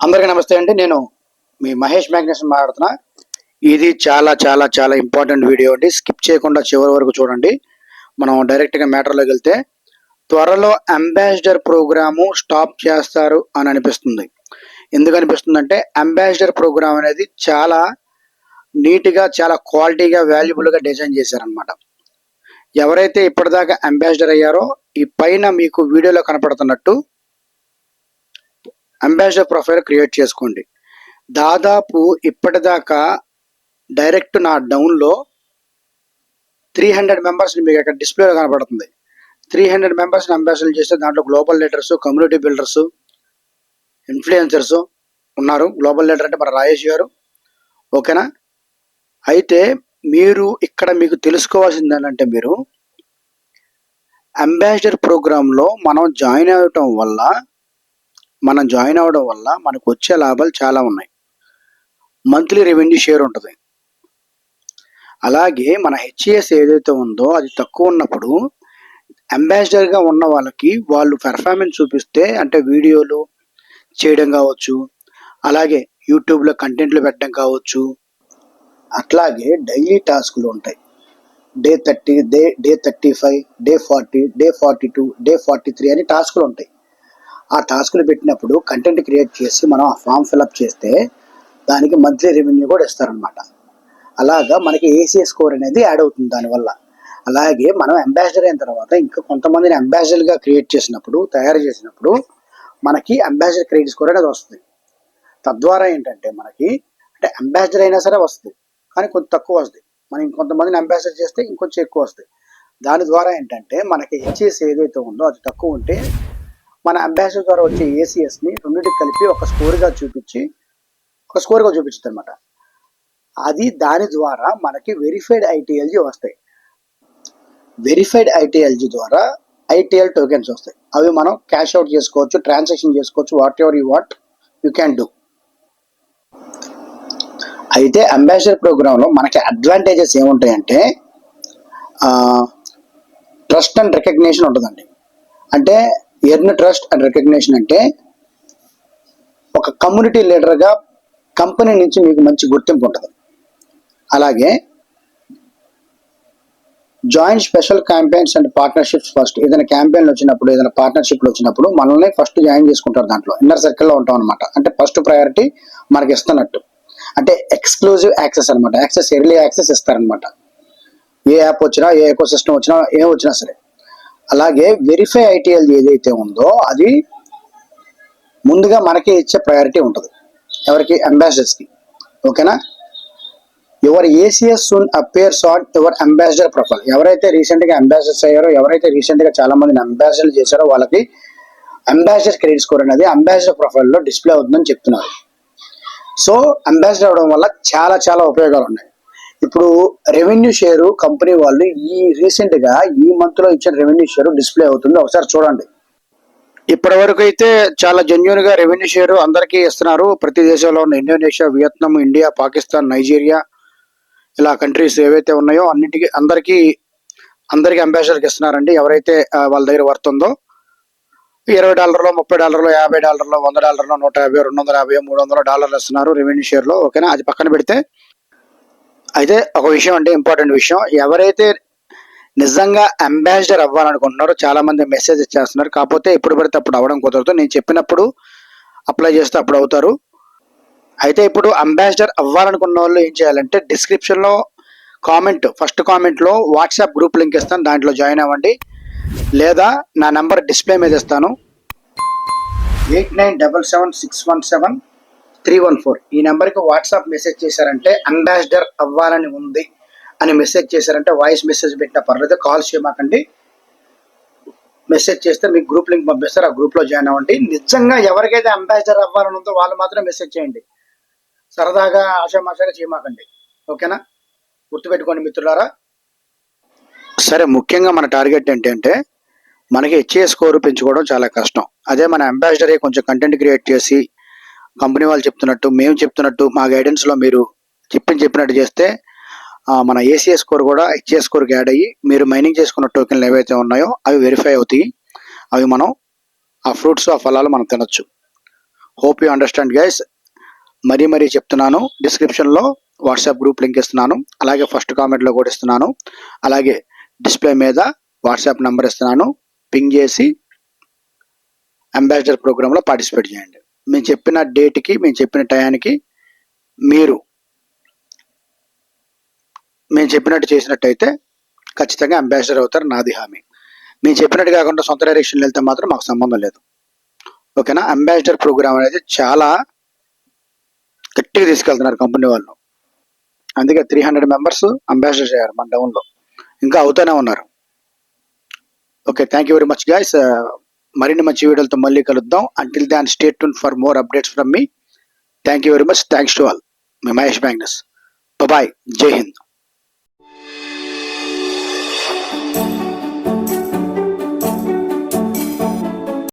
అందరికీ నమస్తే అండి. నేను మీ మహేష్ మ్యాగ్నేషన్ మాట్లాడుతున్నా. ఇది చాలా చాలా చాలా ఇంపార్టెంట్ వీడియో అండి. స్కిప్ చేయకుండా చివరి వరకు చూడండి. మనం డైరెక్ట్గా మ్యాటర్లోకి వెళ్తే త్వరలో అంబాసిడర్ ప్రోగ్రాము స్టాప్ చేస్తారు అని అనిపిస్తుంది. ఎందుకు అనిపిస్తుందంటే అంబాసిడర్ ప్రోగ్రామ్ అనేది చాలా నీట్గా చాలా క్వాలిటీగా వాల్యుబుల్గా డిజైన్ చేశారనమాట ఎవరైతే ఇప్పటిదాకా అంబాసిడర్ అయ్యారో ఈ పైన మీకు వీడియోలో కనపడుతున్నట్టు అంబాసిడర్ ప్రొఫైల్ క్రియేట్ చేసుకోండి. దాదాపు ఇప్పటిదాకా డైరెక్ట్ నా డౌన్లో త్రీ హండ్రెడ్ మెంబర్స్ని మీకు ఇక్కడ డిస్ప్లేలో కనబడుతుంది త్రీ హండ్రెడ్ మెంబర్స్ని అంబాసిడర్ చేస్తే దాంట్లో global leaders community builders influencers ఉన్నారు. గ్లోబల్ లీడర్ అంటే మన రాజేష్ గారు. ఓకేనా? అయితే మీరు ఇక్కడ మీకు తెలుసుకోవాల్సింది ఏంటంటే మీరు అంబాసిడర్ ప్రోగ్రాంలో మనం జాయిన్ అవ్వటం వల్ల మనం జాయిన్ అవ్వడం వల్ల మనకు వచ్చే లాభాలు చాలా ఉన్నాయి. మంత్లీ రెవెన్యూ షేర్ ఉంటుంది. అలాగే మన హెచ్ఈఎస్ ఏదైతే ఉందో అది తక్కువ ఉన్నప్పుడు అంబాసిడర్గా ఉన్న వాళ్ళకి వాళ్ళు పెర్ఫార్మెన్స్ చూపిస్తే అంటే వీడియోలు చేయడం కావచ్చు అలాగే యూట్యూబ్లో కంటెంట్లు పెట్టడం కావచ్చు అట్లాగే డైలీ టాస్కులు ఉంటాయి. Day thirty day day thirty five day forty day forty two day forty three అని టాస్కులు ఉంటాయి. ఆ టాస్క్లు పెట్టినప్పుడు కంటెంట్ క్రియేట్ చేసి మనం ఆ ఫామ్ ఫిలప్ చేస్తే దానికి మంత్లీ రెవెన్యూ కూడా ఇస్తారనమాట అలాగా మనకి ఏసీఏ స్కోర్ అనేది యాడ్ అవుతుంది దానివల్ల. అలాగే మనం అంబాసిడర్ అయిన తర్వాత ఇంకా కొంతమందిని అంబాసిడర్గా క్రియేట్ చేసినప్పుడు తయారు చేసినప్పుడు మనకి అంబాసిడర్ క్రెడిట్ స్కోర్ అనేది వస్తుంది. తద్వారా ఏంటంటే మనకి అంటే అంబాసిడర్ అయినా సరే వస్తుంది. కానీ కొంచెం తక్కువ వస్తుంది. మనం ఇంకొంతమందిని అంబాసిడర్ చేస్తే ఇంకొంచెం ఎక్కువ వస్తుంది. దాని ద్వారా ఏంటంటే మనకి హెచ్ఎస్ ఏదైతే ఉందో అది తక్కువ ఉంటే మన అంబాసిడర్ ద్వారా వచ్చే ఏసీఎస్ని రెండింటికి కలిపి ఒక స్కోర్గా చూపించి ఒక స్కోర్గా చూపించింది అనమాట అది దాని ద్వారా మనకి వెరిఫైడ్ ఐటీఎల్జీ వస్తాయి. వెరిఫైడ్ ఐటీఎల్జీ ద్వారా ఐటీఎల్ టోకెన్స్ వస్తాయి. అవి మనం క్యాష్ అవుట్ చేసుకోవచ్చు ట్రాన్సాక్షన్ చేసుకోవచ్చు whatever you what you can do అయితే అంబాసిడర్ ప్రోగ్రాంలో మనకి అడ్వాంటేజెస్ ఏముంటాయంటే ట్రస్ట్ అండ్ రికగ్నేషన్ ఉంటుందండి. అంటే ఎర్న్ ట్రస్ట్ అండ్ రికగ్నేషన్ అంటే ఒక కమ్యూనిటీ లీడర్గా కంపెనీ నుంచి మీకు మంచి గుర్తింపు ఉంటుంది. అలాగే joint special campaigns and partnerships first. ఏదైనా క్యాంపెయిన్లు వచ్చినప్పుడు ఏదైనా పార్ట్నర్షిప్లు వచ్చినప్పుడు మనల్ని ఫస్ట్ జాయిన్ చేసుకుంటారు దాంట్లో. ఇన్నర్ సర్కిల్లో ఉంటాం అనమాట అంటే ఫస్ట్ ప్రయారిటీ మనకి ఇస్తున్నట్టు. అంటే ఎక్స్క్లూజివ్ యాక్సెస్ అనమాట యాక్సెస్ ఎర్లీ యాక్సెస్ ఇస్తారనమాట ఏ యాప్ వచ్చినా ఏ ఎకో సిస్టమ్ వచ్చినా ఏం వచ్చినా సరే. అలాగే వెరిఫై ఐటీఎల్ ఏదైతే ఉందో అది ముందుగా మనకి ఇచ్చే ప్రయారిటీ ఉంటుంది. ఎవరికి? అంబాసిడర్స్కి ఓకేనా? Your ACS soon appears on your ambassador profile ఎవరైతే రీసెంట్గా అంబాసిడర్స్ అయ్యారో ఎవరైతే రీసెంట్గా చాలా మందిని అంబాసిడర్ చేశారో వాళ్ళకి అంబాసిడర్ క్రెడిట్ స్కోర్ అనేది అంబాసిడర్ ప్రొఫైల్లో డిస్ప్లే అవుతుందని చెప్తున్నారు. సో అంబాసిడర్ అవడం వల్ల చాలా చాలా ఉపయోగాలు ఉన్నాయి. ఇప్పుడు రెవెన్యూ షేరు కంపెనీ వాళ్ళు ఈ రీసెంట్గా ఈ మంత్లో ఇచ్చిన రెవెన్యూ షేర్ డిస్ప్లే అవుతుంది. ఒకసారి చూడండి. ఇప్పటి వరకు అయితే చాలా జెన్యున్గా రెవెన్యూ షేర్ అందరికీ ఇస్తున్నారు. ప్రతి దేశంలో ఉన్న Indonesia Vietnam India Pakistan Nigeria ఇలా కంట్రీస్ ఏవైతే ఉన్నాయో అన్నిటికీ అందరికీ అందరికీ అంబాసిడర్కి ఇస్తున్నారండి. ఎవరైతే వాళ్ళ దగ్గర వర్తుందో ఇరవై డాలర్లో ముప్పై డాలర్లో యాభై డాలర్లో వంద డాలర్లో నూట యాభై రెండు వందల యాభై మూడు వందల డాలర్లు ఇస్తున్నారు రెవెన్యూ షేర్లో ఓకేనా? అది పక్కన పెడితే అయితే ఒక విషయం అంటే ఇంపార్టెంట్ విషయం. ఎవరైతే నిజంగా అంబాసిడర్ అవ్వాలనుకుంటున్నారో చాలా మంది మెసేజ్ ఇచ్చేస్తున్నారు. కాకపోతే ఎప్పుడు పడితే అప్పుడు అవ్వడం కుదరదు. నేను చెప్పినప్పుడు అప్లై చేస్తే అప్పుడు అవుతారు. అయితే ఇప్పుడు అంబాసిడర్ అవ్వాలనుకున్న వాళ్ళు ఏం చేయాలంటే డిస్క్రిప్షన్లో కామెంట్ ఫస్ట్ కామెంట్లో వాట్సాప్ గ్రూప్ లింక్ ఇస్తాను. దాంట్లో జాయిన్ అవ్వండి. లేదా నా నెంబర్ డిస్ప్లే మీద ఇస్తాను. Eight nine double seven six one seven three one four. ఈ నెంబర్కి వాట్సాప్ మెసేజ్ చేశారంటే అంబాసిడర్ అవ్వాలని ఉంది అని మెసేజ్ చేశారంటే వాయిస్ మెసేజ్ పెట్టిన పర్లేదు కాల్ చేయమాకండి. మెసేజ్ చేస్తే మీకు గ్రూప్ లింక్ పంపిస్తారు ఆ గ్రూప్లో జాయిన్ అవ్వండి. నిజంగా ఎవరికైతే అంబాసిడర్ అవ్వాలని ఉందో వాళ్ళు మాత్రం మెసేజ్ చేయండి. సరదాగా ఆశామాషాగా చేయమాకండి. ఓకేనా? గుర్తుపెట్టుకోండి మిత్రులారా. సరే ముఖ్యంగా మన టార్గెట్ ఏంటంటే మనకి హెచ్ఏ స్కోర్ పెంచుకోవడం చాలా కష్టం. అదే మన అంబాసిడర్ కొంచెం కంటెంట్ క్రియేట్ చేసి కంపెనీ వాళ్ళు చెప్తున్నట్టు మేము చెప్తున్నట్టు మా గైడెన్స్లో మీరు చెప్పిన చెప్పినట్టు చేస్తే మన ఏసీఏ స్కోర్ కూడా హెచ్ఏ స్కోర్కి యాడ్ అయ్యి మీరు మైనింగ్ చేసుకున్న టోకెన్లు ఏవైతే ఉన్నాయో అవి వెరిఫై అవుతాయి. అవి మనం ఆ ఫ్రూట్స్ ఆ ఫలాలు మనం తినొచ్చు. హోప్ యూ అండర్స్టాండ్ గైస్ మరీ మరీ చెప్తున్నాను. డిస్క్రిప్షన్లో వాట్సాప్ గ్రూప్ లింక్ ఇస్తున్నాను. అలాగే ఫస్ట్ కామెంట్లో కూడా ఇస్తున్నాను. అలాగే డిస్ప్లే మీద వాట్సాప్ నెంబర్ ఇస్తున్నాను. పింగ్ చేసి అంబాసిడర్ ప్రోగ్రాంలో పార్టిసిపేట్ చేయండి. మేము చెప్పిన డేట్కి మేము చెప్పిన టయానికి మీరు మేము చెప్పినట్టు చేసినట్టయితే ఖచ్చితంగా అంబాసిడర్ అవుతారు నాది హామీ. మేము చెప్పినట్టు కాకుండా సొంత డైరెక్షన్ వెళ్తే మాత్రం మాకు సంబంధం లేదు. ఓకేనా? అంబాసిడర్ ప్రోగ్రామ్ అనేది చాలా గట్టిగా తీసుకెళ్తున్నారు కంపెనీ వాళ్ళు. అందుకే త్రీ హండ్రెడ్ మెంబర్స్ అంబాసిడర్ చేయారు మన డౌన్లో ఇంకా అవుతూనే ఉన్నారు. Okay thank you very much guys. మరిన్ని మంచి వీడియోలతో మళ్ళీ కలుద్దాం. Until then stay tuned for more updates from me thank you very much thanks to all మీ మహేష్ బ్యాంగ్నస్ బాయ్ జై హింద్